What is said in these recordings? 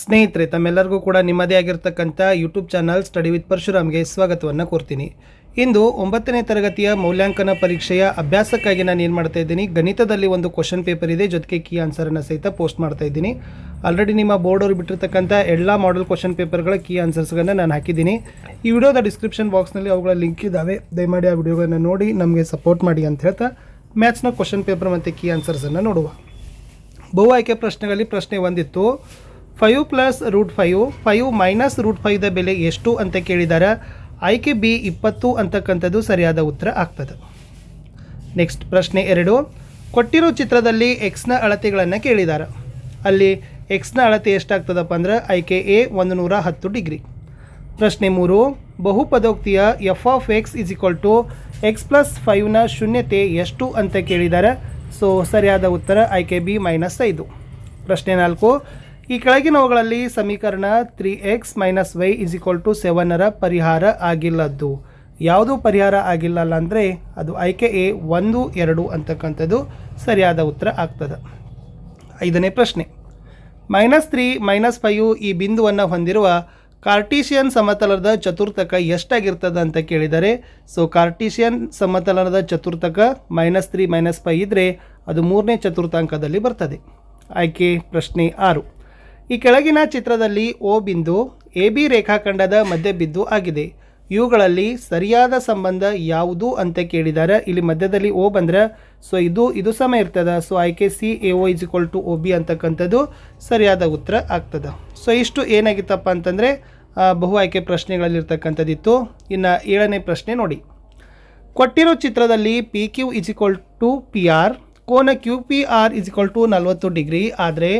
ಸ್ನೇಹಿತರೆ, ತಮ್ಮೆಲ್ಲರಿಗೂ ಕೂಡ ನಿಮ್ಮದೇ ಆಗಿರ್ತಕ್ಕಂಥ ಯೂಟ್ಯೂಬ್ ಚಾನಲ್ ಸ್ಟಡಿ ವಿತ್ ಪರಶುರಾಮ್ಗೆ ಸ್ವಾಗತವನ್ನು ಕೋರ್ತೀನಿ. ಇಂದು ಒಂಬತ್ತನೇ ತರಗತಿಯ ಮೌಲ್ಯಾಂಕನ ಪರೀಕ್ಷೆಯ ಅಭ್ಯಾಸಕ್ಕಾಗಿ ನಾನು ಏನು ಮಾಡ್ತಾ ಇದ್ದೀನಿ, ಗಣಿತದಲ್ಲಿ ಒಂದು ಕ್ವಶನ್ ಪೇಪರ್ ಇದೆ, ಜೊತೆಗೆ ಕೀ ಆನ್ಸರನ್ನು ಸಹಿತ ಪೋಸ್ಟ್ ಮಾಡ್ತಾ ಇದ್ದೀನಿ. ಆಲ್ರೆಡಿ ನಿಮ್ಮ ಬೋರ್ಡ್ ಅವರು ಬಿಟ್ಟಿರ್ತಕ್ಕಂಥ ಎಲ್ಲ ಮಾಡೆಲ್ ಕ್ವಶನ್ ಪೇಪರ್ಗಳ ಕೀ ಆನ್ಸರ್ಸ್ಗಳನ್ನ ನಾನು ಹಾಕಿದ್ದೀನಿ. ಈ ವಿಡಿಯೋದ ಡಿಸ್ಕ್ರಿಪ್ಷನ್ ಬಾಕ್ಸ್ನಲ್ಲಿ ಅವುಗಳ ಲಿಂಕ್ ಇದ್ದಾವೆ ದಯಮಾಡಿ ಆ ವಿಡಿಯೋಗಳನ್ನು ನೋಡಿ, ನಮಗೆ ಸಪೋರ್ಟ್ ಮಾಡಿ ಅಂತ ಹೇಳ್ತಾ ಮ್ಯಾಥ್ಸ್ನ ಕ್ವಶನ್ ಪೇಪರ್ ಮತ್ತು ಕೀ ಆನ್ಸರ್ಸನ್ನು ನೋಡುವ. ಬಹು ಆಯ್ಕೆ ಪ್ರಶ್ನೆಗಳಲ್ಲಿ ಪ್ರಶ್ನೆ ಒಂದಿತ್ತು. Five plus root five five minus root ಫೈವ್ದ ಬೆಲೆ ಎಷ್ಟು ಅಂತ ಕೇಳಿದ್ದಾರೆ ಆಯ್ಕೆ ಬಿ ಇಪ್ಪತ್ತು ಅಂತಕ್ಕಂಥದ್ದು ಸರಿಯಾದ ಉತ್ತರ ಆಗ್ತದೆ. ನೆಕ್ಸ್ಟ್ ಪ್ರಶ್ನೆ ಎರಡು. ಕೊಟ್ಟಿರೋ ಚಿತ್ರದಲ್ಲಿ ಎಕ್ಸ್ನ ಅಳತೆಗಳನ್ನು ಕೇಳಿದ್ದಾರೆ ಅಲ್ಲಿ ಎಕ್ಸ್ನ ಅಳತೆ ಎಷ್ಟಾಗ್ತದಪ್ಪ ಅಂದ್ರೆ ಆಯ್ಕೆ ಎ ಒಂದು ನೂರ ಹತ್ತು ಡಿಗ್ರಿ. ಪ್ರಶ್ನೆ ಮೂರು. ಬಹುಪದೋಕ್ತಿಯ F of X is equal to X plus ಫೈವ್ನ ಶೂನ್ಯತೆ ಎಷ್ಟು ಅಂತ ಕೇಳಿದ್ದಾರೆ ಸೊ ಸರಿಯಾದ ಉತ್ತರ ಆಯ್ಕೆ ಬಿ ಮೈನಸ್ ಐದು. ಪ್ರಶ್ನೆ ನಾಲ್ಕು. ಈ ಕೆಳಗಿನವುಗಳಲ್ಲಿ ಸಮೀಕರಣ three X minus Y is equal to ಸೆವೆನರ ಪರಿಹಾರ ಆಗಿಲ್ಲದ್ದು. ಯಾವುದು ಪರಿಹಾರ ಆಗಿಲ್ಲಲ್ಲ ಅಂದರೆ ಅದು ಆಯ್ಕೆ ಎ ಒಂದು, ಎರಡು ಅಂತಕ್ಕಂಥದ್ದು ಸರಿಯಾದ ಉತ್ತರ ಆಗ್ತದೆ. ಐದನೇ ಪ್ರಶ್ನೆ. ಮೈನಸ್ ತ್ರೀ ಮೈನಸ್ ಫೈವ್ ಈ ಬಿಂದುವನ್ನು ಹೊಂದಿರುವ ಕಾರ್ಟೀಷಿಯನ್ ಸಮತಲದ ಚತುರ್ಥಕ ಎಷ್ಟಾಗಿರ್ತದೆ ಅಂತ ಕೇಳಿದರೆ ಸೊ ಕಾರ್ಟೀಷಿಯನ್ ಸಮತಲದ ಚತುರ್ಥಕ ಮೈನಸ್ ತ್ರೀ ಮೈನಸ್ ಫೈ ಇದ್ದರೆ ಅದು ಮೂರನೇ ಚತುರ್ಥಾಂಕದಲ್ಲಿ ಬರ್ತದೆ. ಆಯ್ಕೆ ಪ್ರಶ್ನೆ ಆರು. ಈ ಕೆಳಗಿನ ಚಿತ್ರದಲ್ಲಿ ಓ ಬಿಂದು, ಎ ಬಿ ರೇಖಾಖಂಡದ ಮಧ್ಯ ಬಿಂದು ಆಗಿದೆ. ಇವುಗಳಲ್ಲಿ ಸರಿಯಾದ ಸಂಬಂಧ ಯಾವುದು ಅಂತ ಕೇಳಿದ್ದಾರೆ ಇಲ್ಲಿ ಮಧ್ಯದಲ್ಲಿ ಓ ಬಂದ್ರೆ ಸೊ ಇದು ಇದು ಸಮ ಇರ್ತದೆ. ಸೊ ಆಯ್ಕೆ C A O is equal to O B ಅಂತಕ್ಕಂಥದ್ದು ಸರಿಯಾದ ಉತ್ತರ ಆಗ್ತದೆ. ಸೊ ಇಷ್ಟು ಏನಾಗಿತ್ತಪ್ಪ ಅಂತಂದರೆ ಬಹು ಆಯ್ಕೆ ಪ್ರಶ್ನೆಗಳಲ್ಲಿರ್ತಕ್ಕಂಥದ್ದಿತ್ತು. ಇನ್ನು ಏಳನೇ ಪ್ರಶ್ನೆ ನೋಡಿ. ಕೊಟ್ಟಿರೋ ಚಿತ್ರದಲ್ಲಿ P Q is equal to P R ಕೋನ Q P R is equal to ನಲವತ್ತು ಡಿಗ್ರಿ. ಆದರೆ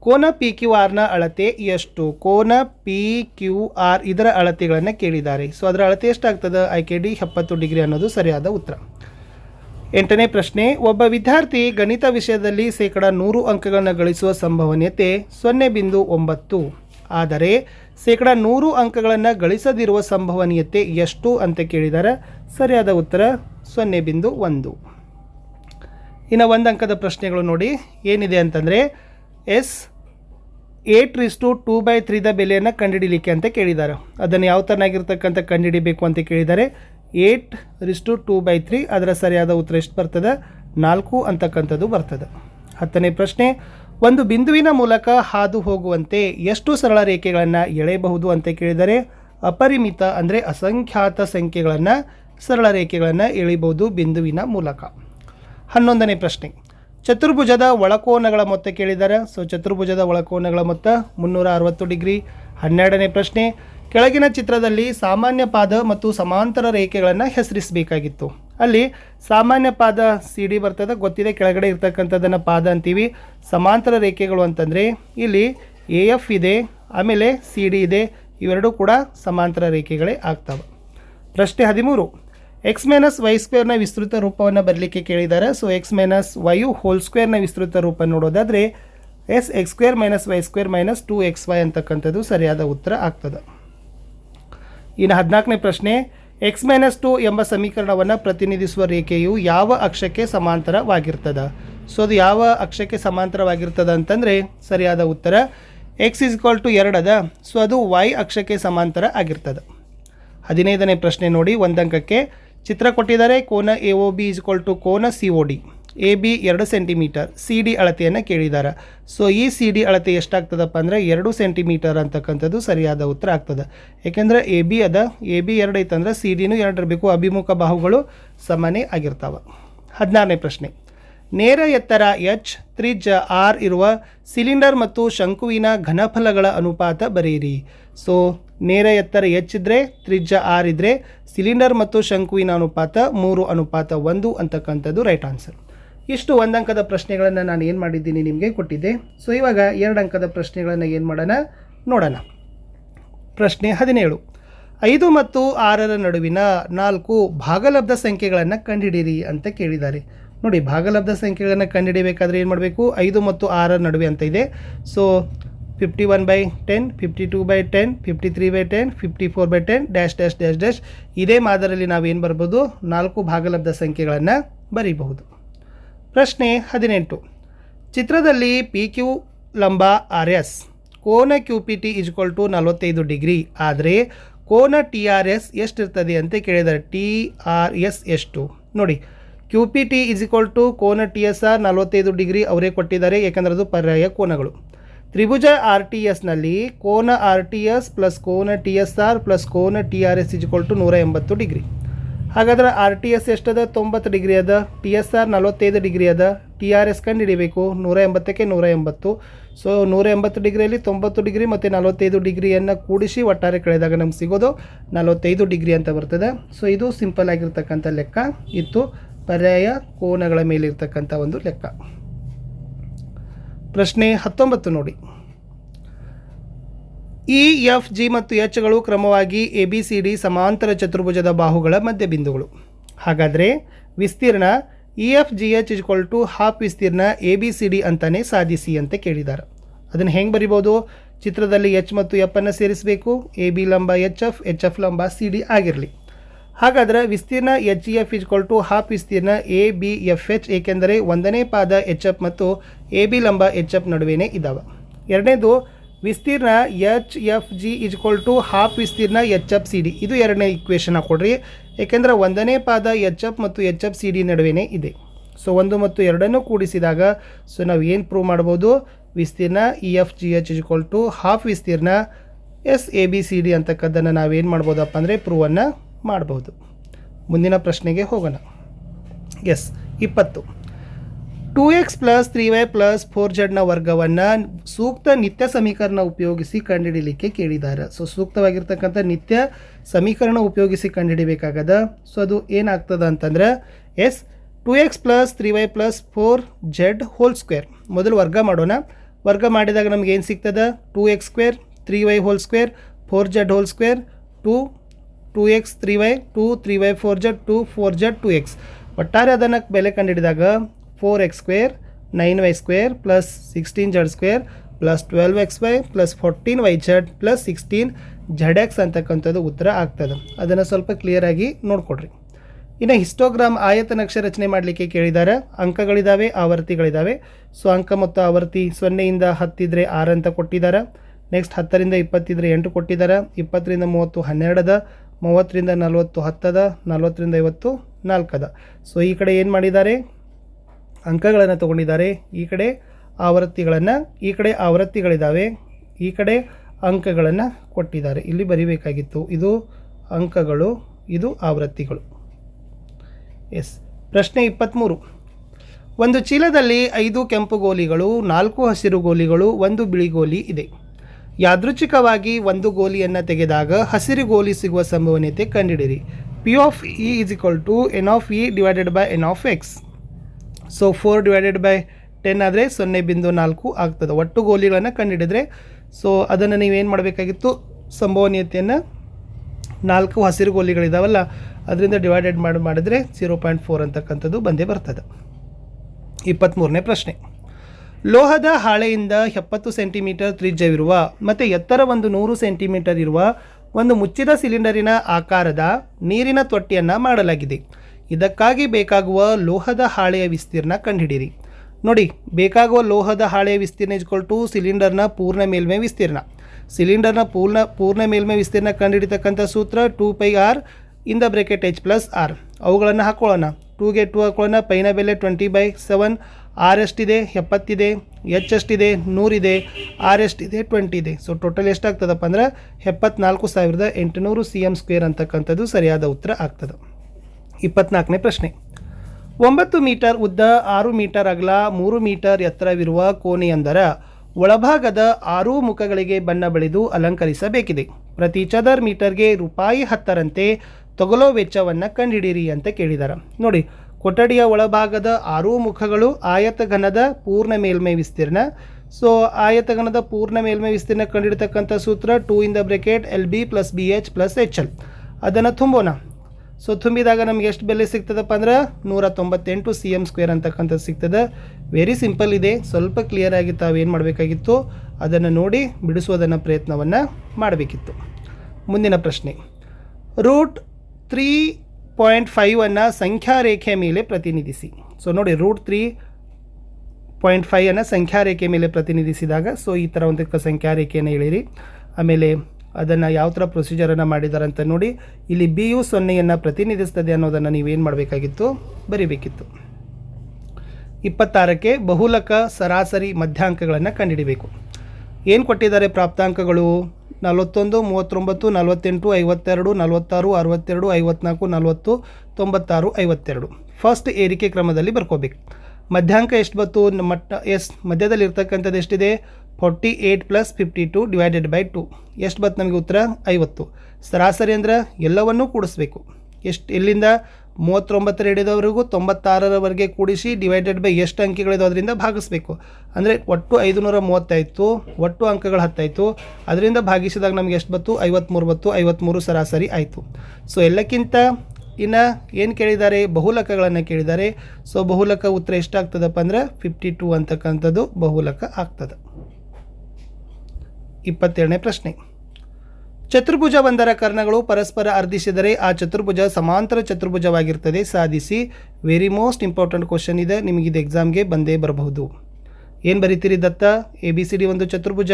ಕೋನ ಪಿ ಕ್ಯೂ ಆರ್ನ ಅಳತೆ ಎಷ್ಟು? ಕೋನ ಪಿ ಕ್ಯೂ ಆರ್ ಇದರ ಅಳತೆಗಳನ್ನು ಕೇಳಿದ್ದಾರೆ. ಸೊ ಅದರ ಅಳತೆ ಎಷ್ಟಾಗ್ತದೆ? ಐ ಕೆ ಡಿ ಎಪ್ಪತ್ತು ಡಿಗ್ರಿ ಅನ್ನೋದು ಸರಿಯಾದ ಉತ್ತರ. ಎಂಟನೇ ಪ್ರಶ್ನೆ, ಒಬ್ಬ ವಿದ್ಯಾರ್ಥಿ ಗಣಿತ ವಿಷಯದಲ್ಲಿ ಶೇಕಡ ನೂರು ಅಂಕಗಳನ್ನು ಗಳಿಸುವ ಸಂಭವನೀಯತೆ ಸೊನ್ನೆ ಬಿಂದು ಒಂಬತ್ತು. ಆದರೆ, ಶೇಕಡ ನೂರು ಅಂಕಗಳನ್ನು ಗಳಿಸದಿರುವ ಸಂಭವನೀಯತೆ ಎಷ್ಟು ಅಂತ ಕೇಳಿದ್ದಾರೆ ಸರಿಯಾದ ಉತ್ತರ, ಸೊನ್ನೆ ಬಿಂದು ಒಂದು. ಇನ್ನು ಒಂದು ಅಂಕದ ಪ್ರಶ್ನೆಗಳು ನೋಡಿ. ಏನಿದೆ ಅಂತಂದರೆ, ಎಸ್ ಏಟ್ ರಿಸ್ ಟು ಬೈ ತ್ರೀದ ಬೆಲೆಯನ್ನು ಕಂಡುಹಿಡಿಲಿಕ್ಕೆ ಅಂತ ಕೇಳಿದ್ದಾರೆ. ಅದನ್ನು ಯಾವ ಥರನಾಗಿರ್ತಕ್ಕಂಥ ಕಂಡುಹಿಡಿಬೇಕು ಅಂತ ಕೇಳಿದ್ದಾರೆ. Eight raise to two by three, ಅದರ ಸರಿಯಾದ ಉತ್ತರ ಎಷ್ಟು ಬರ್ತದೆ? ನಾಲ್ಕು ಅಂತಕ್ಕಂಥದ್ದು ಬರ್ತದೆ. ಹತ್ತನೇ ಪ್ರಶ್ನೆ, ಒಂದು ಬಿಂದುವಿನ ಮೂಲಕ ಹಾದು ಹೋಗುವಂತೆ ಎಷ್ಟು ಸರಳ ರೇಖೆಗಳನ್ನು ಎಳೆಯಬಹುದು ಅಂತ ಕೇಳಿದರೆ, ಅಪರಿಮಿತ ಅಂದರೆ ಅಸಂಖ್ಯಾತ ಸಂಖ್ಯೆಗಳನ್ನು ಸರಳ ರೇಖೆಗಳನ್ನು ಎಳಿಬಹುದು ಬಿಂದುವಿನ ಮೂಲಕ. ಹನ್ನೊಂದನೇ ಪ್ರಶ್ನೆ ಚತುರ್ಭುಜದ ಒಳಕೋನಗಳ ಮೊತ್ತ ಕೇಳಿದ್ದಾರೆ ಸೊ ಚತುರ್ಭುಜದ ಒಳಕೋನಗಳ ಮೊತ್ತ ಮುನ್ನೂರ ಅರವತ್ತು ಡಿಗ್ರಿ. ಹನ್ನೆರಡನೇ ಪ್ರಶ್ನೆ, ಕೆಳಗಿನ ಚಿತ್ರದಲ್ಲಿ ಸಾಮಾನ್ಯ ಪಾದ ಮತ್ತು ಸಮಾಂತರ ರೇಖೆಗಳನ್ನು ಹೆಸರಿಸಬೇಕಾಗಿತ್ತು. ಅಲ್ಲಿ ಸಾಮಾನ್ಯ ಪಾದ ಸಿ ಡಿ ಬರ್ತದೆ, ಗೊತ್ತಿದೆ, ಕೆಳಗಡೆ ಇರ್ತಕ್ಕಂಥದ್ದನ್ನು ಪಾದ ಅಂತೀವಿ. ಸಮಾಂತರ ರೇಖೆಗಳು ಅಂತಂದರೆ, ಇಲ್ಲಿ ಎ ಎಫ್ ಇದೆ, ಆಮೇಲೆ ಸಿ ಡಿ ಇದೆ, ಇವೆರಡೂ ಕೂಡ ಸಮಾಂತರ ರೇಖೆಗಳೇ ಆಗ್ತವೆ. ಪ್ರಶ್ನೆ ಹದಿಮೂರು ಎಕ್ಸ್ ಮೈನಸ್ ವೈ ಸ್ಕ್ವೇರ್ನ ವಿಸ್ತೃತ ರೂಪವನ್ನು ಬರಲಿಕ್ಕೆ ಕೇಳಿದ್ದಾರೆ so X minus Y whole ಸ್ಕ್ವೇರ್ನ ವಿಸ್ತೃತ ರೂಪ ನೋಡೋದಾದರೆ is X square minus Y square minus two X Y ಅಂತಕ್ಕಂಥದ್ದು ಸರಿಯಾದ ಉತ್ತರ ಆಗ್ತದೆ. ಇನ್ನು ಹದಿನಾಲ್ಕನೇ ಪ್ರಶ್ನೆ ಎಕ್ಸ್ ಮೈನಸ್ ಟು ಎಂಬ ಸಮೀಕರಣವನ್ನು ಪ್ರತಿನಿಧಿಸುವ ರೇಖೆಯು ಯಾವ ಅಕ್ಷಕ್ಕೆ ಸಮಾಂತರವಾಗಿರ್ತದೆ? ಸೊ ಅದು ಯಾವ ಅಕ್ಷಕ್ಕೆ ಸಮಾಂತರವಾಗಿರ್ತದೆ ಅಂತಂದರೆ ಸರಿಯಾದ ಉತ್ತರ ಎಕ್ಸ್ ಇಸ್ ಇಕ್ವಲ್ ಟು ಎರಡದ ಸೊ ಅದು ವೈ ಅಕ್ಷಕ್ಕೆ ಸಮಾಂತರ ಆಗಿರ್ತದೆ. ಹದಿನೈದನೇ ಪ್ರಶ್ನೆ ನೋಡಿ ಒಂದಂಕಕ್ಕೆ. ಚಿತ್ರ ಕೊಟ್ಟಿದ್ದಾರೆ. ಕೋನ A O B is to ಕೋನ C O D A B ಎರಡು ಸೆಂಟಿಮೀಟರ್ ಸಿ ಡಿ ಅಳತೆಯನ್ನು ಕೇಳಿದ್ದಾರೆ. ಸೊ ಈ ಸಿ ಡಿ ಅಳತೆ ಎಷ್ಟಾಗ್ತದಪ್ಪ ಅಂದರೆ ಎರಡು ಸೆಂಟಿಮೀಟರ್ ಅಂತಕ್ಕಂಥದ್ದು ಸರಿಯಾದ ಉತ್ತರ ಆಗ್ತದೆ. ಏಕೆಂದರೆ ಎ ಬಿ ಅದ. ಎ ಬಿ ಎರಡು ಐತಂದ್ರೆ ಸಿ ಡಿನೂ ಎರಡು ಇರಬೇಕು ಅಭಿಮುಖ ಬಾಹುಗಳು ಸಮಾನೇ ಆಗಿರ್ತಾವೆ. ಹದಿನಾರನೇ ಪ್ರಶ್ನೆ. ನೇರ ಎತ್ತರ ಎಚ್ ತ್ರಿಜ್ಯ ಆರ್ ಇರುವ ಸಿಲಿಂಡರ್ ಮತ್ತು ಶಂಕುವಿನ ಘನಫಲಗಳ ಅನುಪಾತ ಬರೆಯಿರಿ. ಸೊ ನೇರ ಎತ್ತರ ಹೆಚ್ಚಿದ್ರೆ ತ್ರಿಜ್ಯ ಆರ್ ಇದ್ದರೆ ಸಿಲಿಂಡರ್ ಮತ್ತು ಶಂಕುವಿನ ಅನುಪಾತ ಮೂರು, ಅನುಪಾತ ಒಂದು ಅಂತಕ್ಕಂಥದ್ದು ರೈಟ್ ಆನ್ಸರ್ ಇಷ್ಟು ಒಂದಂಕದ ಪ್ರಶ್ನೆಗಳನ್ನು ನಾನು ಏನು ಮಾಡಿದ್ದೀನಿ ನಿಮಗೆ ಕೊಟ್ಟಿದ್ದೆ. ಸೊ ಇವಾಗ ಎರಡು ಅಂಕದ ಪ್ರಶ್ನೆಗಳನ್ನು ಏನು ಮಾಡೋಣ? ನೋಡೋಣ. ಪ್ರಶ್ನೆ ಹದಿನೇಳು. ಐದು ಮತ್ತು ಆರರ ನಡುವಿನ ನಾಲ್ಕು ಭಾಗಲಬ್ಧ ಸಂಖ್ಯೆಗಳನ್ನು ಕಂಡುಹಿಡಿಯಿರಿ ಅಂತ ಕೇಳಿದ್ದಾರೆ. ನೋಡಿ, ಭಾಗಲಬ್ಧ ಸಂಖ್ಯೆಗಳನ್ನು ಕಂಡುಹಿಡಿಯಬೇಕಾದ್ರೆ ಏನು ಮಾಡಬೇಕು? ಐದು ಮತ್ತು ಆರರ ನಡುವೆ ಅಂತ ಇದೆ. So fifty one by ten fifty two by ten fifty three by ten fifty four by ten dash dash dash dash ಇದೇ ಮಾದರಿಯಲ್ಲಿ ನಾವೇನು ಬರ್ಬೋದು? ನಾಲ್ಕು ಭಾಗಲಬ್ಧ ಸಂಖ್ಯೆಗಳನ್ನು ಬರೀಬಹುದು. ಪ್ರಶ್ನೆ ಹದಿನೆಂಟು. ಚಿತ್ರದಲ್ಲಿ ಪಿ ಕ್ಯೂ ಲಂಬ ಆರ್ ಎಸ್ ಕೋನ Q P T is equal to ನಲವತ್ತೈದು ಡಿಗ್ರಿ. ಆದರೆ ಕೋನ ಟಿ ಆರ್ ಎಸ್ ಎಷ್ಟಿರ್ತದೆ ಅಂತ ಕೇಳಿದ್ದಾರೆ ಟಿ ಆರ್ ಎಸ್ ಎಷ್ಟು? ನೋಡಿ Q P T is equal to ಕೋನ ಟಿ ಎಸ್ ಆರ್ ನಲವತ್ತೈದು ಡಿಗ್ರಿ ಅವರೇ ಕೊಟ್ಟಿದ್ದಾರೆ. ಯಾಕಂದರೆ ಅದು ಪರ್ಯಾಯ ಕೋನಗಳು. ತ್ರಿಭುಜ ಆರ್ ಟಿ ಎಸ್ನಲ್ಲಿ ಕೋನ ಆರ್ ಟಿ ಎಸ್ ಪ್ಲಸ್ ಕೋನ ಟಿ ಎಸ್ ಆರ್ ಪ್ಲಸ್ ಕೋನ T R S is equal to ನೂರ ಎಂಬತ್ತು ಡಿಗ್ರಿ. ಹಾಗಾದ್ರೆ ಆರ್ ಟಿ ಎಸ್ ಎಷ್ಟದ? ತೊಂಬತ್ತು ಡಿಗ್ರಿ ಅದ. ಟಿ ಎಸ್ ಆರ್ ನಲವತ್ತೈದು ಡಿಗ್ರಿ ಅದ. ಟಿ ಆರ್ ಎಸ್ ಕಂಡು ಹಿಡಿಬೇಕು ನೂರ ಎಂಬತ್ತಕ್ಕೆ ನೂರ ಎಂಬತ್ತು ಸೊ ನೂರ ಎಂಬತ್ತು ಡಿಗ್ರಿಯಲ್ಲಿ ತೊಂಬತ್ತು ಡಿಗ್ರಿ ಮತ್ತು ನಲವತ್ತೈದು ಡಿಗ್ರಿಯನ್ನು ಕೂಡಿಸಿ ಒಟ್ಟಾರೆ ಕಳೆದಾಗ ನಮ್ಗೆ ಸಿಗೋದು ನಲವತ್ತೈದು ಡಿಗ್ರಿ ಅಂತ ಬರ್ತದೆ. ಸೊ ಇದು ಸಿಂಪಲ್ ಆಗಿರ್ತಕ್ಕಂಥ ಲೆಕ್ಕ. ಇತ್ತು. ಪರ್ಯಾಯ ಕೋನಗಳ ಮೇಲಿರ್ತಕ್ಕಂಥ ಒಂದು ಲೆಕ್ಕ. ಪ್ರಶ್ನೆ ಹತ್ತೊಂಬತ್ತು ನೋಡಿ. ಇ, ಎಫ್, ಜಿ ಮತ್ತು ಎಚ್ಗಳು ಕ್ರಮವಾಗಿ ಎ, ಬಿ, ಸಿ, ಡಿ ಸಮಾಂತರ ಚತುರ್ಭುಜದ ಬಾಹುಗಳ ಮಧ್ಯಬಿಂದುಗಳು ಹಾಗಾದರೆ ವಿಸ್ತೀರ್ಣ E, F, G, H is equal to half ವಿಸ್ತೀರ್ಣ ಎ, ಬಿ, ಸಿ, ಡಿ ಅಂತಲೇ ಸಾಧಿಸಿ ಅಂತ ಕೇಳಿದ್ದಾರೆ. ಅದನ್ನು ಹೆಂಗೆ ಬರಿಬೋದು? ಚಿತ್ರದಲ್ಲಿ ಎಚ್ ಮತ್ತು ಎಫ್ ಅನ್ನು ಸೇರಿಸಬೇಕು. ಎ, ಬಿ ಲಂಬ ಎಚ್, ಎಫ್ ಎಚ್, ಎಫ್ ಲಂಬ ಸಿ, ಡಿ ಆಗಿರಲಿ. ಹಾಗಾದರೆ ವಿಸ್ತೀರ್ಣ H G F is equal to half ವಿಸ್ತೀರ್ಣ ಎ ಬಿ ಎಫ್ ಎಚ್ ಏಕೆಂದರೆ ಒಂದನೇ ಪಾದ ಎಚ್ ಎಫ್ ಮತ್ತು ಎ ಬಿ ಲಂಬ ಎಚ್ ಎಫ್ ನಡುವೆನೇ ಇದ್ದಾವೆ ಎರಡನೇದು, ವಿಸ್ತೀರ್ಣ H F G is equal to half ವಿಸ್ತೀರ್ಣ ಎಚ್ ಎಫ್ ಸಿ ಡಿ ಇದು ಎರಡನೇ ಇಕ್ವೇಷನ್ ಹಾಕೊಡ್ರಿ. ಏಕೆಂದರೆ ಒಂದನೇ ಪಾದ ಎಚ್ ಎಫ್ ಮತ್ತು ಎಚ್ ಎಫ್ ಸಿ ಡಿ ನಡುವೆನೇ ಇದೆ. ಸೊ ಒಂದು ಮತ್ತು ಎರಡನ್ನೂ ಕೂಡಿಸಿದಾಗ ಸೊ ನಾವು ಏನು ಪ್ರೂವ್ ಮಾಡ್ಬೋದು? ವಿಸ್ತೀರ್ಣ E F G H is equal to half ವಿಸ್ತೀರ್ಣ yes A B C D ಅಂತಕ್ಕದ್ದನ್ನು ನಾವೇನು ಮಾಡ್ಬೋದಪ್ಪ ಅಂದರೆ ಪ್ರೂವನ್ನು ಮಾಡ್ಬೋದು ಮುಂದಿನ ಪ್ರಶ್ನೆಗೆ ಹೋಗೋಣ. ಎಸ್ ಇಪ್ಪತ್ತು. Two x plus three y plus four ಜೆಡ್ನ ವರ್ಗವನ್ನು ಸೂಕ್ತ ನಿತ್ಯ ಸಮೀಕರಣ ಉಪಯೋಗಿಸಿ ಕಂಡುಹಿಡಿಯಲಿಕ್ಕೆ ಕೇಳಿದ್ದಾರೆ ಸೊ ಸೂಕ್ತವಾಗಿರ್ತಕ್ಕಂಥ ನಿತ್ಯ ಸಮೀಕರಣ ಉಪಯೋಗಿಸಿ ಕಂಡುಹಿಡಿಬೇಕಾಗದ. ಸೊ ಅದು ಏನಾಗ್ತದೆ ಅಂತಂದ್ರೆ yes two x plus three y plus four z whole square ಮೊದಲು ವರ್ಗ ಮಾಡೋಣ. ವರ್ಗ ಮಾಡಿದಾಗ ನಮ್ಗೆ ಏನು ಸಿಗ್ತದೆ? Two x square three y whole square four z whole square two two x three y two three y four z two four z two x ಒಟ್ಟಾರೆ ಅದನ್ನು ಬೆಲೆ ಕಂಡುಹಿಡಿದಾಗ four x square nine y square plus sixteen z square plus twelve x y plus fourteen y z plus sixteen z x ಅಂತಕ್ಕಂಥದ್ದು ಉತ್ತರ ಆಗ್ತದೆ. ಅದನ್ನು ಸ್ವಲ್ಪ ಕ್ಲಿಯರಾಗಿ ನೋಡಿಕೊಡ್ರಿ. ಇನ್ನು ಹಿಸ್ಟೋಗ್ರಾಮ್ ಆಯತ ನಕ್ಷೆ ರಚನೆ ಮಾಡಲಿಕ್ಕೆ ಕೇಳಿದ್ದಾರೆ ಅಂಕಗಳಿದ್ದಾವೆ ಆವರ್ತಿಗಳಿದ್ದಾವೆ ಸೊ, ಅಂಕ ಮತ್ತು ಆವರ್ತಿ ಸೊನ್ನೆಯಿಂದ ಹತ್ತಿದ್ರೆ ಆರು ಅಂತ ಕೊಟ್ಟಿದ್ದಾರೆ ನೆಕ್ಸ್ಟ್ ಹತ್ತರಿಂದ ಇಪ್ಪತ್ತಿದ್ರೆ ಎಂಟು ಕೊಟ್ಟಿದ್ದಾರೆ ಇಪ್ಪತ್ತರಿಂದ ಮೂವತ್ತು ಹನ್ನೆರಡದ. ಮೂವತ್ತರಿಂದ ನಲವತ್ತು ಹತ್ತದ, ನಲವತ್ತರಿಂದ ಐವತ್ತು ನಾಲ್ಕದ. ಸೊ ಈ ಕಡೆ ಏನು ಮಾಡಿದ್ದಾರೆ? ಅಂಕಗಳನ್ನು ತಗೊಂಡಿದ್ದಾರೆ. ಈ ಕಡೆ ಆವೃತ್ತಿಗಳನ್ನು, ಈ ಕಡೆ ಆವೃತ್ತಿಗಳಿದ್ದಾವೆ ಈ ಕಡೆ ಅಂಕಗಳನ್ನು ಕೊಟ್ಟಿದ್ದಾರೆ. ಇಲ್ಲಿ ಬರಿಬೇಕಾಗಿತ್ತು. ಇದು ಅಂಕಗಳು, ಇದು ಆವೃತ್ತಿಗಳು. ಎಸ್ ಪ್ರಶ್ನೆ ಇಪ್ಪತ್ತ್ಮೂರು ಒಂದು ಚೀಲದಲ್ಲಿ ಐದು ಕೆಂಪು ಗೋಲಿಗಳು, ನಾಲ್ಕು ಹಸಿರು ಗೋಲಿಗಳು, ಒಂದು ಬಿಳಿ ಗೋಲಿ ಇದೆ. ಯಾದೃಚ್ಛಿಕವಾಗಿ ಒಂದು ಗೋಲಿಯನ್ನು ತೆಗೆದಾಗ ಹಸಿರು ಗೋಲಿ ಸಿಗುವ ಸಂಭವನೀಯತೆ ಕಂಡುಹಿಡಿಯಿರಿ P of E is equal to N of E divided by N of X so four divided by ten ಆದರೆ ಸೊನ್ನೆ ಬಿಂದು ನಾಲ್ಕು ಆಗ್ತದೆ. ಒಟ್ಟು ಗೋಲಿಗಳನ್ನು ಕಂಡುಹಿಡಿದ್ರೆ ಸೊ ಅದನ್ನು ನೀವೇನು ಮಾಡಬೇಕಾಗಿತ್ತು? ಸಂಭವನೀಯತೆಯನ್ನು ನಾಲ್ಕು ಹಸಿರು ಗೋಲಿಗಳಿದಾವಲ್ಲ, ಅದರಿಂದ ಡಿವೈಡೆಡ್ ಮಾಡಿ ಮಾಡಿದರೆ ಜೀರೋ ಪಾಯಿಂಟ್ ಫೋರ್ ಅಂತಕ್ಕಂಥದ್ದು ಬಂದೇ ಬರ್ತದೆ. ಇಪ್ಪತ್ತ್ಮೂರನೇ ಪ್ರಶ್ನೆ. ಲೋಹದ ಹಾಳೆಯಿಂದ ಎಪ್ಪತ್ತು ಸೆಂಟಿಮೀಟರ್ ತ್ರಿಜ್ಯವಿರುವ ಮತ್ತು ಎತ್ತರ ಒಂದು ನೂರು ಸೆಂಟಿಮೀಟರ್ ಇರುವ ಒಂದು ಮುಚ್ಚಿದ ಸಿಲಿಂಡರಿನ ಆಕಾರದ ನೀರಿನ ತೊಟ್ಟಿಯನ್ನು ಮಾಡಲಾಗಿದೆ. ಇದಕ್ಕಾಗಿ ಬೇಕಾಗುವ ಲೋಹದ ಹಾಳೆಯ ವಿಸ್ತೀರ್ಣ ಕಂಡುಹಿಡಿಯಿರಿ. ನೋಡಿ, ಬೇಕಾಗುವ ಲೋಹದ ಹಾಳೆಯ ವಿಸ್ತೀರ್ಣ ಇಸ್ಕೊಲ್ ಟು ಸಿಲಿಂಡರ್ನ ಪೂರ್ಣ ಮೇಲ್ಮೈ ವಿಸ್ತೀರ್ಣ. ಸಿಲಿಂಡರ್ನ ಪೂರ್ಣ ಪೂರ್ಣ ಮೇಲ್ಮೈ ವಿಸ್ತೀರ್ಣ ಕಂಡುಹಿಡಿತಕ್ಕಂಥ ಸೂತ್ರ two pi r in the bracket h plus r ಅವುಗಳನ್ನು ಹಾಕೊಳ್ಳೋಣ. ಟೂಗೆ ಟೂ ಹಾಕೊಳ್ಳೋಣ ಪೈನ ಬೆಲೆ ಟ್ವೆಂಟಿ ಬೈ ಸೆವೆನ್ ಆರ್ ಎಷ್ಟಿದೆ ಎಪ್ಪತ್ತಿದೆ ಎಚ್ ಎಷ್ಟಿದೆ ನೂರಿದೆ ಆರ್ ಎಷ್ಟಿದೆ ಟ್ವೆಂಟಿ ಇದೆ ಸೊ ಟೋಟಲ್ ಎಷ್ಟಾಗ್ತದಪ್ಪ ಅಂದ್ರೆ ಎಪ್ಪತ್ನಾಲ್ಕು ಸಾವಿರದ ಎಂಟುನೂರು ಸಿ ಎಂ ಸ್ಕ್ವೇರ್ ಅಂತಕ್ಕಂಥದ್ದು ಸರಿಯಾದ ಉತ್ತರ ಆಗ್ತದೆ. ಇಪ್ಪತ್ನಾಲ್ಕನೇ ಪ್ರಶ್ನೆ. ಒಂಬತ್ತು ಮೀಟರ್ ಉದ್ದ ಆರು ಮೀಟರ್ ಅಗಲ ಮೂರು ಮೀಟರ್ ಎತ್ತರವಿರುವ ಕೋಣೆಯೊಂದರ ಒಳಭಾಗದ ಆರು ಮುಖಗಳಿಗೆ ಬಣ್ಣ ಬಳಿದು ಅಲಂಕರಿಸಬೇಕಿದೆ. ಪ್ರತಿ ಚದರ್ ಮೀಟರ್ಗೆ ರೂಪಾಯಿ ಹತ್ತರಂತೆ ತೊಗಲೋ ವೆಚ್ಚವನ್ನು ಕಂಡುಹಿಡಿಯಿರಿ ಅಂತ ಕೇಳಿದ್ದಾರೆ ನೋಡಿ ಕೊಠಡಿಯ ಒಳಭಾಗದ ಆರೂ ಮುಖಗಳು ಆಯತಘನದ ಪೂರ್ಣ ಮೇಲ್ಮೈ ವಿಸ್ತೀರ್ಣ. ಸೊ ಆಯತಘನದ ಪೂರ್ಣ ಮೇಲ್ಮೈ ವಿಸ್ತೀರ್ಣ ಕಂಡಿಡ್ತಕ್ಕಂಥ ಸೂತ್ರ two in the bracket l b plus b h plus h l ಅದನ್ನು ತುಂಬೋಣ. ಸೊ ತುಂಬಿದಾಗ ನಮ್ಗೆ ಎಷ್ಟು ಬೆಲೆ ಸಿಗ್ತದಪ್ಪ ಅಂದ್ರೆ ನೂರ ತೊಂಬತ್ತೆಂಟು ಸಿ ಎಂ ಸ್ಕ್ವೇರ್ ಅಂತಕ್ಕಂಥದ್ದು ಸಿಗ್ತದೆ. ವೆರಿ ಸಿಂಪಲ್ ಇದೆ. ಸ್ವಲ್ಪ ಕ್ಲಿಯರ್ ಆಗಿ ತಾವೇನು ಮಾಡಬೇಕಾಗಿತ್ತು? ಅದನ್ನು ನೋಡಿ ಬಿಡಿಸೋದನ್ನು ಪ್ರಯತ್ನವನ್ನು ಮಾಡಬೇಕಿತ್ತು. ಮುಂದಿನ ಪ್ರಶ್ನೆ. ರೂಟ್ ತ್ರೀ ಪಾಯಿಂಟ್ ಫೈವನ್ನು ಸಂಖ್ಯಾ ರೇಖೆಯ ಮೇಲೆ ಪ್ರತಿನಿಧಿಸಿ. ಸೊ ನೋಡಿ ರೂಟ್ ತ್ರೀ ಪಾಯಿಂಟ್ ಫೈವನ್ನು ಸಂಖ್ಯಾ ರೇಖೆ ಮೇಲೆ ಪ್ರತಿನಿಧಿಸಿದಾಗ ಸೊ ಈ ಥರ ಒಂದು ಸಂಖ್ಯಾರೇಖೆಯನ್ನು ಸಂಖ್ಯಾ ರೇಖೆಯನ್ನು ಎಳೀರಿ ಆಮೇಲೆ ಅದನ್ನು ಯಾವ ಥರ ಪ್ರೊಸೀಜರನ್ನು ಮಾಡಿದ್ದಾರೆ ಅಂತ ನೋಡಿ, ಇಲ್ಲಿ ಬಿ ಯು ಸೊನ್ನೆಯನ್ನು ಪ್ರತಿನಿಧಿಸ್ತದೆ ಅನ್ನೋದನ್ನು ನೀವೇನು ಮಾಡಬೇಕಾಗಿತ್ತು? ಬರೀಬೇಕಿತ್ತು. ಇಪ್ಪತ್ತಾರಕ್ಕೆ ಬಹುಲಕ ಸರಾಸರಿ ಮಧ್ಯಾಂಕಗಳನ್ನು ಕಂಡುಹಿಡಿಬೇಕು ಏನು ಕೊಟ್ಟಿದ್ದಾರೆ ಪ್ರಾಪ್ತಾಂಕಗಳು? ನಲವತ್ತೊಂದು, ಮೂವತ್ತೊಂಬತ್ತು, ನಲವತ್ತೆಂಟು, ಐವತ್ತೆರಡು, ನಲವತ್ತಾರು, ಅರವತ್ತೆರಡು, ಐವತ್ನಾಲ್ಕು, ನಲವತ್ತು, ತೊಂಬತ್ತಾರು, ಐವತ್ತೆರಡು. ಫಸ್ಟ್ ಏರಿಕೆ ಕ್ರಮದಲ್ಲಿ ಬರ್ಕೋಬೇಕು. ಮಧ್ಯಾಂಕ ಎಷ್ಟು ಬತ್ತು ಮಟ್ಟ ಎಸ್, ಮಧ್ಯದಲ್ಲಿ ಇರ್ತಕ್ಕಂಥದ್ದು ಎಷ್ಟಿದೆ? Forty eight plus fifty two divided by two ಎಷ್ಟು ಬತ್ತು ನಮಗೆ ಉತ್ತರ? ಐವತ್ತು. ಸರಾಸರಿ ಅಂದ್ರೆ ಎಲ್ಲವನ್ನೂ ಕೂಡಿಸ್ಬೇಕು. ಎಷ್ಟು ಎಲ್ಲಿಂದ? ಮೂವತ್ತೊಂಬತ್ತರ ಹಿಡಿದವರೆಗೂ ತೊಂಬತ್ತಾರರವರೆಗೆ ಕೂಡಿಸಿ ಡಿವೈಡೆಡ್ ಬೈ ಎಷ್ಟು ಅಂಕಿಗಳಿದೆ ಅದರಿಂದ ಭಾಗಿಸ್ಬೇಕು. ಅಂದರೆ ಒಟ್ಟು ಐದುನೂರ ಮೂವತ್ತಾಯಿತು ಒಟ್ಟು ಅಂಕಗಳು ಹತ್ತಾಯಿತು ಅದರಿಂದ ಭಾಗಿಸಿದಾಗ ನಮಗೆ ಎಷ್ಟು ಬತ್ತು ಐವತ್ತ್ಮೂರು ಬತ್ತು ಐವತ್ತ್ಮೂರು ಸರಾಸರಿ ಆಯಿತು. ಸೊ ಎಲ್ಲಕ್ಕಿಂತ ಇನ್ನು ಏನು ಕೇಳಿದ್ದಾರೆ? ಬಹುಲಕಗಳನ್ನು ಕೇಳಿದ್ದಾರೆ. ಸೊ ಬಹುಲಕ ಉತ್ತರ ಎಷ್ಟಾಗ್ತದಪ್ಪ ಅಂದರೆ ಫಿಫ್ಟಿ ಟು ಅಂತಕ್ಕಂಥದ್ದು ಬಹುಲಕ ಆಗ್ತದೆ. ಇಪ್ಪತ್ತೇಳನೇ ಪ್ರಶ್ನೆ. ಚತುರ್ಭುಜ ಬಂದರ ಕರ್ಣಗಳು ಪರಸ್ಪರ ಅರ್ಧಿಸಿದರೆ ಆ ಚತುರ್ಭುಜ ಸಮಾಂತರ ಚತುರ್ಭುಜವಾಗಿರ್ತದೆ ಸಾಧಿಸಿ. ವೆರಿ ಮೋಸ್ಟ್ ಇಂಪಾರ್ಟೆಂಟ್ ಕ್ವಶನ್ ಇದೆ. ನಿಮಗಿದು ಎಕ್ಸಾಮ್ಗೆ ಬಂದೇ ಬರಬಹುದು. ಏನು ಬರೀತೀರಿ ದತ್ತ? ಎ ಬಿ ಸಿ ಡಿ ಒಂದು ಚತುರ್ಭುಜ.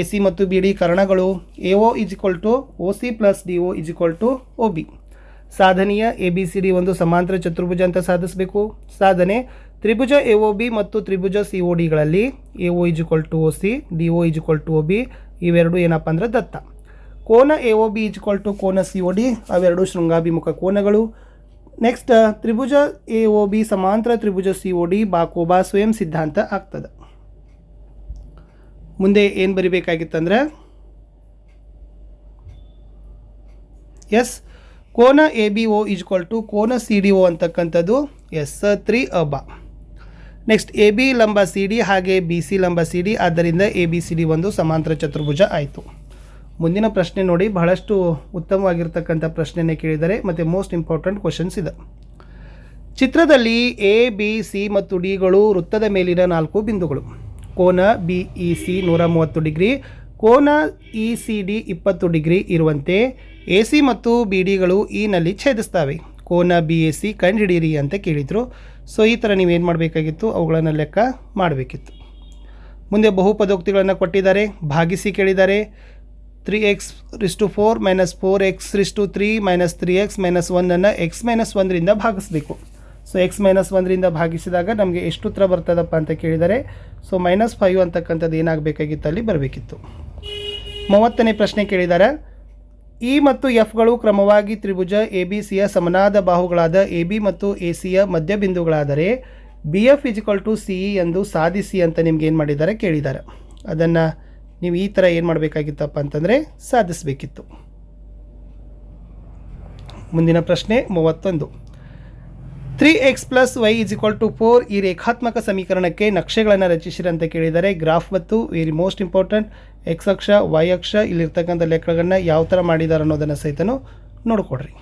ಎ ಸಿ ಮತ್ತು B D ಕರ್ಣಗಳು. A O is equal to O C plus D O is equal to O B ಸಾಧನೆಯ ಎ ಬಿ ಸಿ ಡಿ ಒಂದು ಸಮಾಂತರ ಚತುರ್ಭುಜ ಅಂತ ಸಾಧಿಸಬೇಕು. ಸಾಧನೆ. ತ್ರಿಭುಜ ಎ ಒ ಬಿ ಮತ್ತು ತ್ರಿಭುಜ C O ಡಿಗಳಲ್ಲಿ A O is equal to O C D O is equal to O B ಇವೆರಡು ಏನಪ್ಪ ಅಂದ್ರೆ ದತ್ತ. ಕೋನ A O B is to ಕೋನ ಸಿ ಒ ಡಿ ಅವೆರಡು ಶೃಂಗಾಭಿಮುಖ ಕೋನಗಳು. ನೆಕ್ಸ್ಟ್ ತ್ರಿಭುಜ ಎ ಒ ಬಿ ಸಮಾಂತರ ತ್ರಿಭುಜ ಸಿ ಒ ಡಿ ಬಾಕೋಬಾ ಸ್ವಯಂ ಸಿದ್ಧಾಂತ ಆಗ್ತದೆ. ಮುಂದೆ ಏನು ಬರಿಬೇಕಾಗಿತ್ತಂದ್ರೆ, ಎಸ್, ಕೋನ A B O is equal to ಕೋನ ಸಿ ಡಿ ಒ ಅಂತಕ್ಕಂಥದ್ದು ಎಸ್, ತ್ರೀ, ಅಬ. ನೆಕ್ಸ್ಟ್ ಎ ಬಿ ಲಂಬ ಸಿ ಡಿ ಹಾಗೆ ಬಿ ಸಿ ಲಂಬ ಸಿ ಡಿ ಆದ್ದರಿಂದ ಎ ಬಿ ಸಿ ಡಿ ಒಂದು ಸಮಾಂತರ ಚತುರ್ಭುಜ ಆಯಿತು. ಮುಂದಿನ ಪ್ರಶ್ನೆ ನೋಡಿ, ಬಹಳಷ್ಟು ಉತ್ತಮವಾಗಿರ್ತಕ್ಕಂಥ ಪ್ರಶ್ನೆನೇ ಕೇಳಿದರೆ ಮತ್ತು ಮೋಸ್ಟ್ ಇಂಪಾರ್ಟೆಂಟ್ ಕ್ವಶನ್ಸ್ ಇದೆ. ಚಿತ್ರದಲ್ಲಿ ಎ ಬಿ ಸಿ ಮತ್ತು ಡಿಗಳು ವೃತ್ತದ ಮೇಲಿನ ನಾಲ್ಕು ಬಿಂದುಗಳು. ಕೋನ ಬಿ ಇ ಸಿ ನೂರ ಮೂವತ್ತು ಡಿಗ್ರಿ, ಕೋನ ಇ ಸಿ ಡಿ ಇಪ್ಪತ್ತು ಡಿಗ್ರಿ ಇರುವಂತೆ ಎ ಸಿ ಮತ್ತು ಬಿ ಡಿಗಳು ಈ ನಲ್ಲಿ ಛೇದಿಸ್ತವೆ. ಕೋನ ಬಿ ಎ ಸಿ ಕಂಡುಹಿಡಿಯಿರಿ ಅಂತ ಕೇಳಿದರು. ಸೊ ಈ ಥರ ನೀವೇನು ಮಾಡಬೇಕಾಗಿತ್ತು? ಅವುಗಳನ್ನು ಲೆಕ್ಕ ಮಾಡಬೇಕಿತ್ತು. ಮುಂದೆ ಬಹುಪದೋಕ್ತಿಗಳನ್ನು ಕೊಟ್ಟಿದ್ದಾರೆ. ಭಾಗಿಸಿ ಕೇಳಿದ್ದಾರೆ. Three x raise to four minus four x raise to three minus three x minus ಒನ್ನನ್ನು X minus ಒಂದರಿಂದ ಭಾಗಿಸಬೇಕು. ಸೊ ಎಕ್ಸ್ ಮೈನಸ್ ಒಂದರಿಂದ ಭಾಗಿಸಿದಾಗ ನಮಗೆ ಎಷ್ಟು ಉತ್ತರ ಬರ್ತದಪ್ಪ ಅಂತ ಕೇಳಿದರೆ ಸೊ ಮೈನಸ್ ಫೈವ್ ಅಂತಕ್ಕಂಥದ್ದು ಏನಾಗಬೇಕಾಗಿತ್ತು ಅಲ್ಲಿ ಬರಬೇಕಿತ್ತು. ಮೂವತ್ತನೇ ಪ್ರಶ್ನೆ ಕೇಳಿದ್ದಾರೆ ಇ ಮತ್ತು ಎಫ್ಗಳು ಕ್ರಮವಾಗಿ ತ್ರಿಭುಜ ಎ ಬಿ ಸಿಯ ಸಮನಾದ ಬಾಹುಗಳಾದ ಎ ಬಿ ಮತ್ತು ಎ ಸಿಯ ಮಧ್ಯಬಿಂದುಗಳಾದರೆ B F is equal to C E ಎಂದು ಸಾಧಿಸಿ ಅಂತ ನಿಮ್ಗೆ ಏನು ಮಾಡಿದ್ದಾರೆ ಕೇಳಿದ್ದಾರೆ. ಅದನ್ನು ನೀವು ಈ ಥರ ಏನು ಮಾಡಬೇಕಾಗಿತ್ತಪ್ಪ ಅಂತಂದರೆ ಸಾಧಿಸಬೇಕಿತ್ತು. ಮುಂದಿನ ಪ್ರಶ್ನೆ ಮೂವತ್ತೊಂದು. Three x plus y is equal to four ಈ ರೇಖಾತ್ಮಕ ಸಮೀಕರಣಕ್ಕೆ ನಕ್ಷೆಗಳನ್ನು ರಚಿಸಿರಿ ಅಂತ ಕೇಳಿದರೆ ಗ್ರಾಫ್ ಮತ್ತು ವೆರಿ ಮೋಸ್ಟ್ ಇಂಪಾರ್ಟೆಂಟ್ ಎಕ್ಸ್ ಅಕ್ಷ, ವೈ ಅಕ್ಷ, ಇಲ್ಲಿರ್ತಕ್ಕಂಥ ಲೆಕ್ಕಗಳನ್ನು ಯಾವ ಥರ ಮಾಡಿದ್ದಾರೆ ಅನ್ನೋದನ್ನು ಸಹಿತ ನೋಡಿಕೊಡ್ರಿ.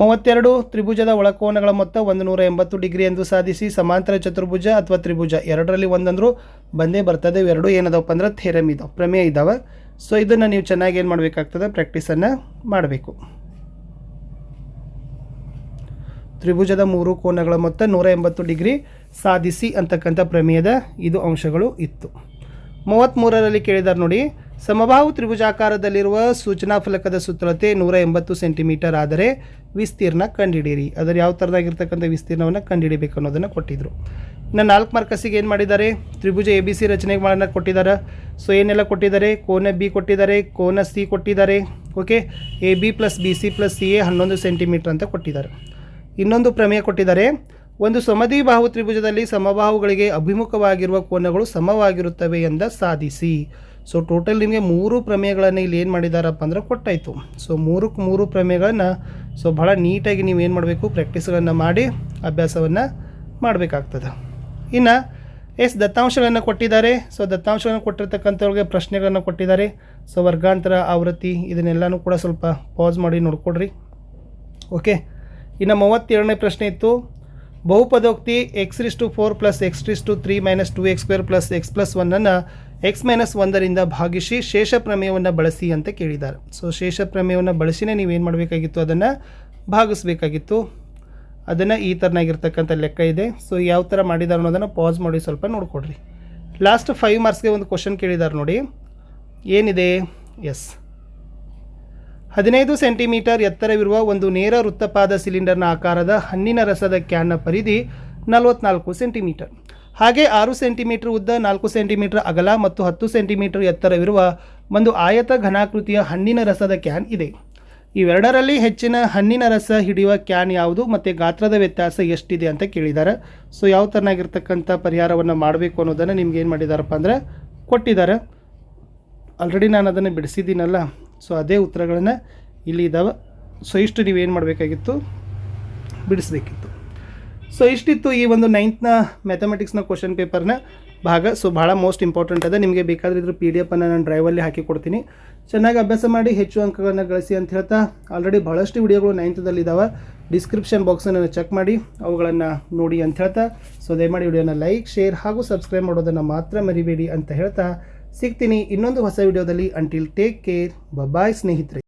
ಮೂವತ್ತೆರಡು, ತ್ರಿಭುಜದ ಒಳಕೋನಗಳ ಮೊತ್ತ ಒಂದು ನೂರ ಎಂಬತ್ತು ಡಿಗ್ರಿ ಎಂದು ಸಾಧಿಸಿ ಸಮಾಂತರ ಚತುರ್ಭುಜ ಅಥವಾ ತ್ರಿಭುಜ ಎರಡರಲ್ಲಿ ಒಂದಂದರೂ ಬಂದೇ ಬರ್ತದೆ. ಇವೆರಡು ಏನದಪ್ಪ ಅಂದ್ರೆ ಥೇರಮ್ ಇದಾವೆ. ಪ್ರಮೇಯ ಇದ್ದಾವೆ ಸೊ ಇದನ್ನು ನೀವು ಚೆನ್ನಾಗಿ ಏನು ಮಾಡಬೇಕಾಗ್ತದೆ? ಪ್ರಾಕ್ಟೀಸನ್ನು ಮಾಡಬೇಕು. ತ್ರಿಭುಜದ ಮೂರು ಕೋನಗಳ ಮೊತ್ತ ನೂರ ಎಂಬತ್ತು ಡಿಗ್ರಿ ಸಾಧಿಸಿ ಅಂತಕ್ಕಂಥ ಪ್ರಮೇಯದ ಇದು ಅಂಶಗಳು ಇತ್ತು. ಮೂವತ್ತ್ಮೂರರಲ್ಲಿ ಕೇಳಿದಾರೆ ನೋಡಿ ಸಮಬಾಹು ತ್ರಿಭುಜಾಕಾರದಲ್ಲಿರುವ ಸೂಚನಾ ಫಲಕದ ಸುತ್ತಳತೆ ನೂರ ಎಂಬತ್ತು ಸೆಂಟಿಮೀಟರ್ ಆದರೆ ವಿಸ್ತೀರ್ಣ ಕಂಡುಹಿಡಿಯಿರಿ. ಅದರ ಯಾವ ಥರದಾಗಿರ್ತಕ್ಕಂಥ ವಿಸ್ತೀರ್ಣವನ್ನು ಕಂಡುಹಿಡಿಬೇಕು ಅನ್ನೋದನ್ನು ಕೊಟ್ಟಿದ್ದರು ಇನ್ನು ನಾಲ್ಕು ಮಾರ್ಕಸಿಗೆ ಏನು ಮಾಡಿದ್ದಾರೆ? ತ್ರಿಭುಜ ಎ ಬಿ ಸಿ ರಚನೆಗಳನ್ನು ಕೊಟ್ಟಿದ್ದಾರೆ? ಸೊ ಏನೆಲ್ಲ ಕೊಟ್ಟಿದ್ದಾರೆ? ಕೋನ ಬಿ ಕೊಟ್ಟಿದ್ದಾರೆ, ಕೋನ ಸಿ ಕೊಟ್ಟಿದ್ದಾರೆ. Okay A B plus B C plus C A ಹನ್ನೊಂದು ಸೆಂಟಿಮೀಟರ್ ಅಂತ ಕೊಟ್ಟಿದ್ದಾರೆ. ಇನ್ನೊಂದು ಪ್ರಮೇಯ ಕೊಟ್ಟಿದ್ದಾರೆ. ಒಂದು ಸಮದಿ ಬಾಹು ತ್ರಿಭುಜದಲ್ಲಿ ಸಮಬಾಹುಗಳಿಗೆ ಅಭಿಮುಖವಾಗಿರುವ ಕೋನಗಳು ಸಮವಾಗಿರುತ್ತವೆ ಎಂದ ಸಾಧಿಸಿ. ಸೊ ಟೋಟಲ್ ನಿಮಗೆ ಮೂರು ಪ್ರಮೇಯಗಳನ್ನು ಇಲ್ಲಿ ಏನು ಮಾಡಿದಾರಪ್ಪ ಅಂದ್ರೆ ಕೊಟ್ಟಾಯಿತು. ಸೊ ಮೂರಕ್ಕೆ ಮೂರು ಪ್ರಮೇಯಗಳನ್ನು ಸೊ ಭಾಳ ನೀಟಾಗಿ ನೀವು ಏನು ಮಾಡಬೇಕು ಪ್ರ್ಯಾಕ್ಟೀಸ್ಗಳನ್ನು ಮಾಡಿ ಅಭ್ಯಾಸವನ್ನು ಮಾಡಬೇಕಾಗ್ತದೆ. ಇನ್ನು, ಎಸ್, ದತ್ತಾಂಶಗಳನ್ನು ಕೊಟ್ಟಿದ್ದಾರೆ. ಸೊ ದತ್ತಾಂಶಗಳನ್ನು ಕೊಟ್ಟಿರ್ತಕ್ಕಂಥವ್ರಿಗೆ ಪ್ರಶ್ನೆಗಳನ್ನು ಕೊಟ್ಟಿದ್ದಾರೆ. ಸೊ ವರ್ಗಾಂತರ, ಆವೃತ್ತಿ ಇದನ್ನೆಲ್ಲನೂ ಕೂಡ ಸ್ವಲ್ಪ ಪಾಸ್ ಮಾಡಿ ನೋಡ್ಕೊಡ್ರಿ. ಓಕೆ ಇನ್ನು ಮೂವತ್ತೆರಡನೇ ಪ್ರಶ್ನೆ ಇತ್ತು. ಬಹುಪದೋಕ್ತಿ x raise to four plus x raise to three minus two x square plus x plus ಒನ್ನನ್ನು X minus ಒಂದರಿಂದ ಭಾಗಿಸಿ ಶೇಷ ಪ್ರಮೇಯವನ್ನು ಬಳಸಿ ಅಂತ ಕೇಳಿದ್ದಾರೆ. ಸೊ ಶೇಷ ಪ್ರಮೇಯವನ್ನು ಬಳಸಿನೇ ನೀವೇನು ಮಾಡಬೇಕಾಗಿತ್ತು? ಅದನ್ನು ಭಾಗಿಸ್ಬೇಕಾಗಿತ್ತು. ಅದನ್ನು ಈ ಥರನಾಗಿರ್ತಕ್ಕಂಥ ಲೆಕ್ಕ ಇದೆ. ಸೊ ಯಾವ ಥರ ಮಾಡಿದ್ದಾರೆ ಅನ್ನೋದನ್ನು ಪಾಸ್ ಮಾಡಿ ಸ್ವಲ್ಪ ನೋಡಿಕೊಡ್ರಿ ಲಾಸ್ಟ್ ಫೈವ್ ಮಾರ್ಕ್ಸ್ಗೆ ಒಂದು ಕ್ವಶನ್ ಕೇಳಿದ್ದಾರೆ ನೋಡಿ. ಏನಿದೆ? ಎಸ್ ಹದಿನೈದು ಸೆಂಟಿಮೀಟರ್ ಎತ್ತರವಿರುವ ಒಂದು ನೇರ ವೃತ್ತಪಾದ ಸಿಲಿಂಡರ್ನ ಆಕಾರದ ಹಣ್ಣಿನ ರಸದ ಕ್ಯಾನ್ನ ಪರಿಧಿ ನಲವತ್ನಾಲ್ಕು ಸೆಂಟಿಮೀಟರ್ ಹಾಗೆ ಆರು ಸೆಂಟಿಮೀಟರ್ ಉದ್ದ, ನಾಲ್ಕು ಸೆಂಟಿಮೀಟರ್ ಅಗಲ ಮತ್ತು ಹತ್ತು ಸೆಂಟಿಮೀಟರ್ ಎತ್ತರವಿರುವ ಒಂದು ಆಯತ ಘನಾಕೃತಿಯ ಹಣ್ಣಿನ ರಸದ ಕ್ಯಾನ್ ಇದೆ. ಇವೆರಡರಲ್ಲಿ ಹೆಚ್ಚಿನ ಹಣ್ಣಿನ ರಸ ಹಿಡಿಯುವ ಕ್ಯಾನ್ ಯಾವುದು ಮತ್ತು ಗಾತ್ರದ ವ್ಯತ್ಯಾಸ ಎಷ್ಟಿದೆ ಅಂತ ಕೇಳಿದ್ದಾರೆ ಸೊ ಯಾವ ಥರನಾಗಿರ್ತಕ್ಕಂಥ ಪರಿಹಾರವನ್ನು ಮಾಡಬೇಕು ಅನ್ನೋದನ್ನು ನಿಮ್ಗೆ ಏನು ಮಾಡಿದಾರಪ್ಪ ಅಂದರೆ ಕೊಟ್ಟಿದ್ದಾರೆ ಆಲ್ರೆಡಿ ನಾನು ಅದನ್ನು ಬಿಡಿಸಿದ್ದೀನಲ್ಲ. ಸೊ ಅದೇ ಉತ್ತರಗಳನ್ನು ಇಲ್ಲಿ ಇದ್ದಾವೆ ಸೊ ಇಷ್ಟು ನೀವೇನು ಮಾಡಬೇಕಾಗಿತ್ತು? ಬಿಡಿಸ್ಬೇಕಿತ್ತು. ಸೊ ಇಷ್ಟಿತ್ತು ಈ ಒಂದು ನೈನ್ತ್ನ ಮ್ಯಾಥಮೆಟಿಕ್ಸ್ನ ಕ್ವಶನ್ ಪೇಪರ್ನ ಭಾಗ. ಸೊ ಭಾಳ ಮೋಸ್ಟ್ ಇಂಪಾರ್ಟೆಂಟ್ ಅದ. ನಿಮಗೆ ಬೇಕಾದ್ರೆ ಇದ್ರ ಪಿ ಡಿ ಎಫನ್ನು ನಾನು ಡ್ರೈವಲ್ಲಿ ಹಾಕಿ ಕೊಡ್ತೀನಿ. ಚೆನ್ನಾಗಿ ಅಭ್ಯಾಸ ಮಾಡಿ ಹೆಚ್ಚು ಅಂಕಗಳನ್ನು ಗಳಿಸಿ ಅಂತ ಹೇಳ್ತಾ ಆಲ್ರೆಡಿ ಭಾಳಷ್ಟು ವಿಡಿಯೋಗಳು ನೈನ್ತದಲ್ಲಿ ಇದ್ದಾವೆ ಡಿಸ್ಕ್ರಿಪ್ಷನ್ ಬಾಕ್ಸನ್ನು ಚೆಕ್ ಮಾಡಿ, ಅವುಗಳನ್ನು ನೋಡಿ ಅಂತ ಹೇಳ್ತಾ. ಸೊ ದಯಮಾಡಿ ವಿಡಿಯೋನ ಲೈಕ್ ಶೇರ್ ಹಾಗೂ ಸಬ್ಸ್ಕ್ರೈಬ್ ಮಾಡೋದನ್ನು ಮಾತ್ರ ಮರಿಬೇಡಿ ಅಂತ ಹೇಳ್ತಾ ಸಿಗ್ತೀನಿ ಇನ್ನೊಂದು ಹೊಸ ವಿಡಿಯೋದಲ್ಲಿ. ಅಂಟಿಲ್ ಟೇಕ್ ಕೇರ್ ಬಾಯ್ ಸ್ನೇಹಿತರೆ.